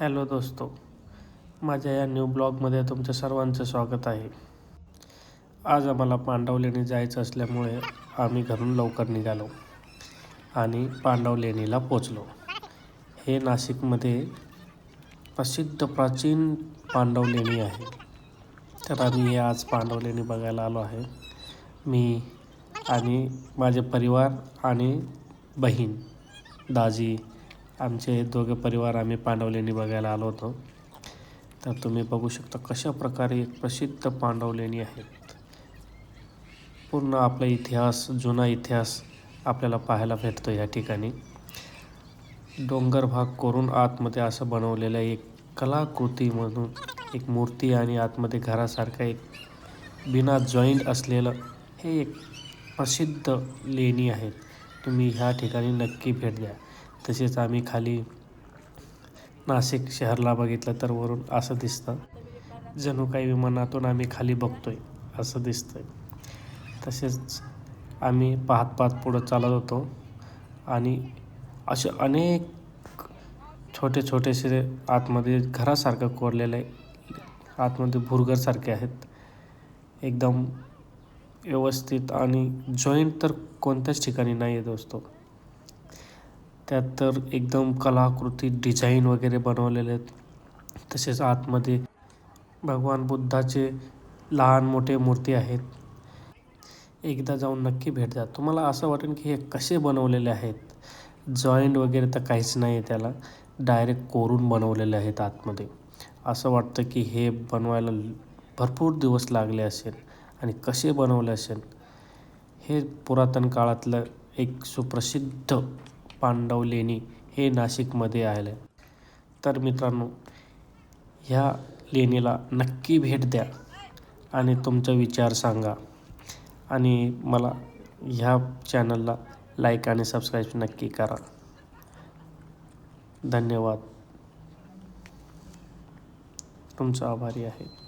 Hello दोस्तो माझ्या या न्यू ब्लॉगमध्ये तुमचं सर्वांचं स्वागत आहे. आज आम्हाला पांडवलेणी जायचं असल्यामुळे आम्ही घरून लवकर निघालो आणि पांडवलेणीला पोचलो. हे नाशिकमध्ये प्रसिद्ध प्राचीन पांडवलेणी आहे. तर आम्ही हे आज पांडवलेणी बघायला आलो आहे. मी आणि माझे परिवार आणि बहीण दाजी आमचे दोघे परिवार आम्ही पांडवलेणी बघायला आलो होतो. तर तुम्ही बघू शकता कशा प्रकारे प्रसिद्ध पांडवलेणी आहेत. पूर्ण आपला इतिहास जुना इतिहास आपल्याला पाहायला भेटतो या ठिकाणी. डोंगर भाग करून आतमध्ये असं बनवलेलं एक कलाकृती म्हणून एक मूर्ती आणि आतमध्ये घरासारखं एक बिना जॉईंट असलेलं हे एक प्रसिद्ध लेणी आहेत तुम्ही ह्या ठिकाणी नक्की भेट द्या. तसेच आम्ही खाली नाशिक शहरला बघितलं तर वरून असं दिसतं जणू काही विमानातून आम्ही खाली बघतोय असं दिसतंय. तसेच आम्ही पाहत पाहत पुढं चालत होतो आणि असे अनेक छोटे छोटेसे आतमध्ये घरासारखं कोरलेलं आहे आतमध्ये भुरगरसारखे आहेत. एकदम व्यवस्थित आणि जॉईंट तर कोणत्याच ठिकाणी नाही आहे दोस्तो. त्यात तर एकदम कलाकृती डिझाईन वगैरे बनवलेले आहेत. तसेच आतमध्ये भगवान बुद्धाचे लहान मोठे मूर्ती आहेत. एकदा जाऊन नक्की भेट द्या. तुम्हाला असं वाटेल की हे कसे बनवलेले आहेत? जॉईंट वगैरे तर काहीच नाही आहे त्याला. डायरेक्ट कोरून बनवलेले आहेत आतमध्ये. असं वाटतं की हे बनवायला भरपूर दिवस लागले असेल आणि कसे बनवले असेल? हे पुरातन काळातलं एक सुप्रसिद्ध पांडव लेणी हे नाशिकमध्ये आले. तर मित्रांनो ह्या लेणीला नक्की भेट द्या आणि तुमचा विचार सांगा. आणि मला ह्या चॅनलला लाईक आणि सबस्क्राईब नक्की करा. धन्यवाद. तुमचा आभारी आहे.